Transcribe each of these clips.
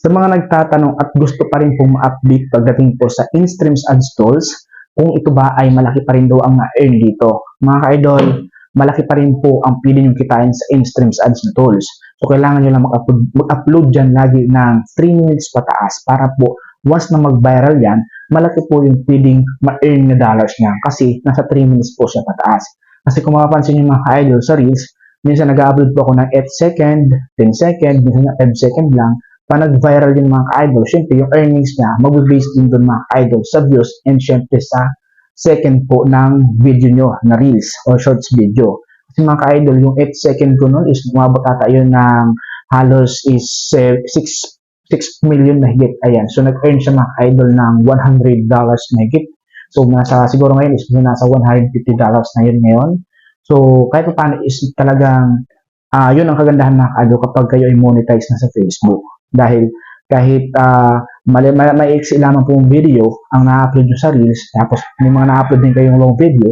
Sa mga nagtatanong at gusto pa rin pong ma-update pagdating po sa in-streams ads tools, kung ito ba ay malaki pa rin daw ang na-earn dito. Mga ka-idol, malaki pa rin po ang pili nyo kitain sa in-streams ads tools. So, kailangan nyo lang mag-upload, mag-upload dyan lagi ng 3 minutes pataas para po once na mag-viral yan, malaki po yung pwedeng ma-earn na dollars niya kasi nasa 3 minutes po siya pataas. Kasi kung mapapansin nyo mga ka-idol sa Reels, minsan nag-upload po ako ng 8 second, 10 second, minsan nga 5 second lang. Pa nag-viral yung mga ka-idol, syempre yung earnings niya, mag-base din doon mga ka-idol sa views and syempre sa second po ng video nyo na Reels or Shorts video. Kasi mga ka-idol, yung 8 second ko nun is umabot ata yun ng halos is 6 6 million na higit. Ayan. So, nag-earn siya mga ka-idol ng $100 na higit. So, nasa, siguro ngayon is nasa $150 na yun ngayon. So, kahit pa paano is talagang, ah yun ang kagandahan mga ka-idol kapag kayo ay monetize na sa Facebook. Dahil kahit uh, mali, ma, maiksi lamang pong video ang na-upload nyo sa Reels, tapos may mga na-upload din kayong long video,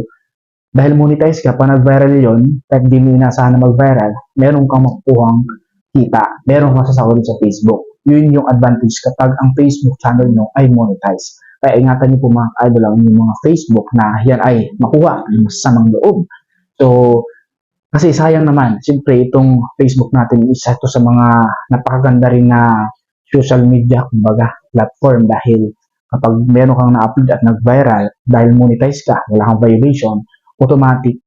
dahil monetize ka, pa nag-viral yun, kahit di mo inasahan na mag-viral, meron kang makukuhang kita, meron kang sasahod sa Facebook. Yun yung advantage kapag ang Facebook channel nyo ay monetize. Kaya ingatan niyo po mga idol ang yung mga Facebook na yan ay makuha ng masamang loob. So, kasi sayang naman, siyempre itong Facebook natin isa ito sa mga napakaganda rin na social media, kumbaga, platform dahil kapag meron kang na-upload at nag-viral, dahil monetize ka, wala kang violation, automatic,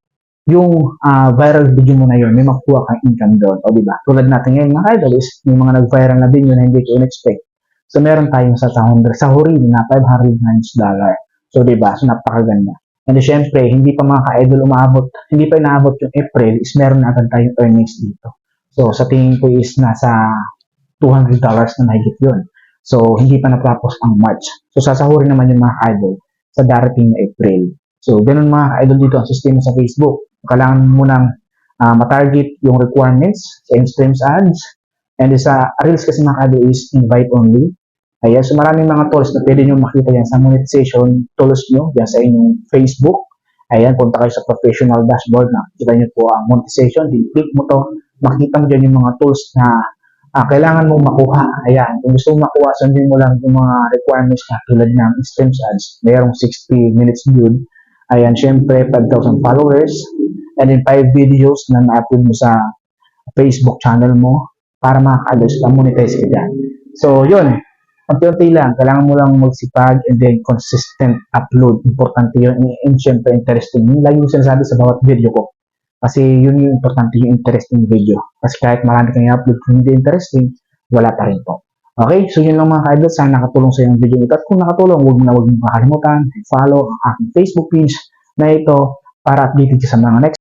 yung ah, viral video mo na yun, may makuha kang income doon. O diba? Tulad natin ngayon, mga idol, is may mga nag-viral na video na hindi ko in-expect. So, meron tayong sa tahon, sa huri na $590. So, diba? So, napakaganda. And syempre, hindi pa mga ka-idol umabot, hindi pa inaabot yung April, is meron na agad tayong earnings dito. So, sa tingin ko is nasa $200 na mahigit yun. So, hindi pa natapos ang March. So, sasahurin naman yung mga idol sa darating na April. So, ganun mga idol dito ang sistema sa Facebook. Kailangan mo nang uh, matarget yung requirements sa in-streams ads. And sa Reels kasi mga idol is invite only. Ayan, so maraming mga tools na pwede nyo makita yan sa monetization tools nyo, yan sa inyong Facebook. Ayan, punta kayo sa professional dashboard na kita nyo po ang monetization. Di-click mo to, makita mo dyan yung mga tools na ah, kailangan mong makuha. Ayan, kung gusto mo makuha, sundin mo lang yung mga requirements na tulad ng streams ads. Mayroong 60 minutes viewed. Ayan, syempre, 5,000 followers. And then 5 videos na na-upload mo sa Facebook channel mo para makakalos ka, monetize ka dyan. So, yun. Unti-unti lang. Kailangan mo lang magsipag and then consistent upload. Importante yun. And syempre, interesting. Yung lagi ko sinasabi sa bawat video ko. Kasi yun yung importante yung interesting video. Kasi kahit marami kang i-upload kung hindi interesting, wala pa rin po. Okay, so yun lang mga ka-idol. Sana nakatulong sa yung video ito. At kung nakatulong, huwag na huwag makalimutan. Follow ang aking Facebook page na ito para updated ka sa mga next